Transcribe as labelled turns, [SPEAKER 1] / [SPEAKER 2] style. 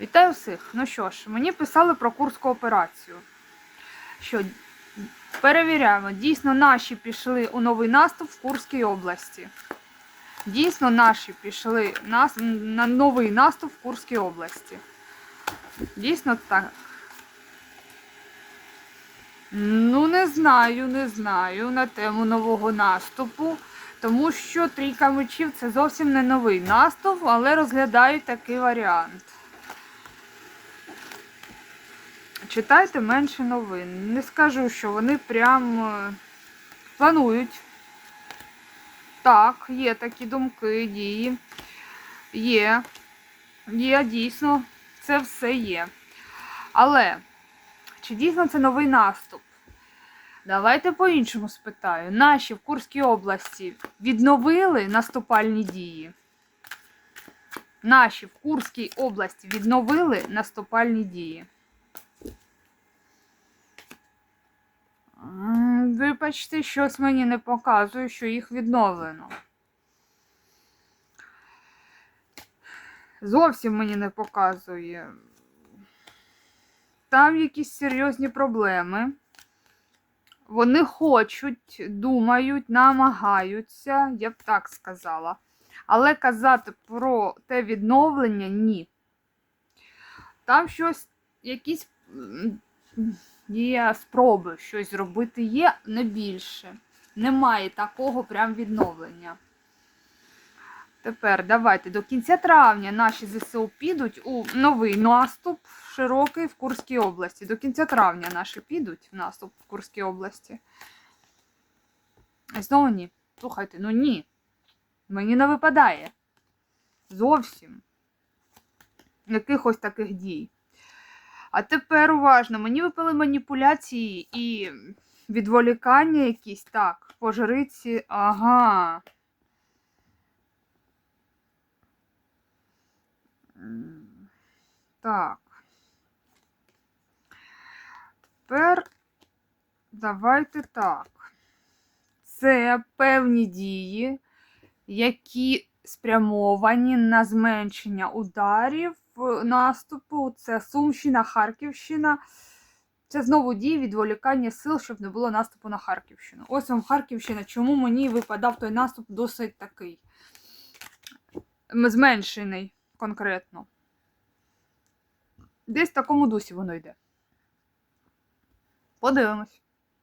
[SPEAKER 1] Вітаю всіх! Ну що ж, мені писали про Курську операцію. Що перевіряємо, дійсно наші пішли у новий наступ в Курській області. Дійсно, наші пішли нас- на новий наступ в Курській області. Дійсно так. Ну, не знаю, не знаю на тему нового наступу. Тому що трійка мечів це зовсім не новий наступ, але розглядають такий варіант. Читайте менше новин. Не скажу, що вони прям е, планують. Так, є такі думки, дії. Є. Є, дійсно, це все є. Але чи дійсно це новий наступ? Давайте по-іншому спитаю. Наші в Курській області відновили наступальні дії? Наші в Курській області відновили наступальні дії. Вибачте, щось мені не показує, що їх відновлено. Зовсім мені не показує. Там якісь серйозні проблеми. Вони хочуть, думають, намагаються, я б так сказала. Але казати про те відновлення ні. Там щось, якісь є спроби щось зробити, є не більше. Немає такого прям відновлення. Тепер давайте до кінця травня наші ЗСУ підуть у новий наступ широкий в Курській області. До кінця травня наші підуть в наступ в Курській області. Знову ні. Слухайте, ну ні. Мені не випадає. Зовсім. Якихось таких дій. А тепер уважно, мені випали маніпуляції і відволікання якісь. Так, по жриці. Ага. Так. Тепер давайте так. Це певні дії, які спрямовані на зменшення ударів е, наступу. Це Сумщина, Харківщина. Це знову дії відволікання сил, щоб не було наступу на Харківщину. Ось вам Харківщина. Чому мені випадав той наступ досить такий зменшений конкретно. Десь в такому дусі воно йде. Подивимось.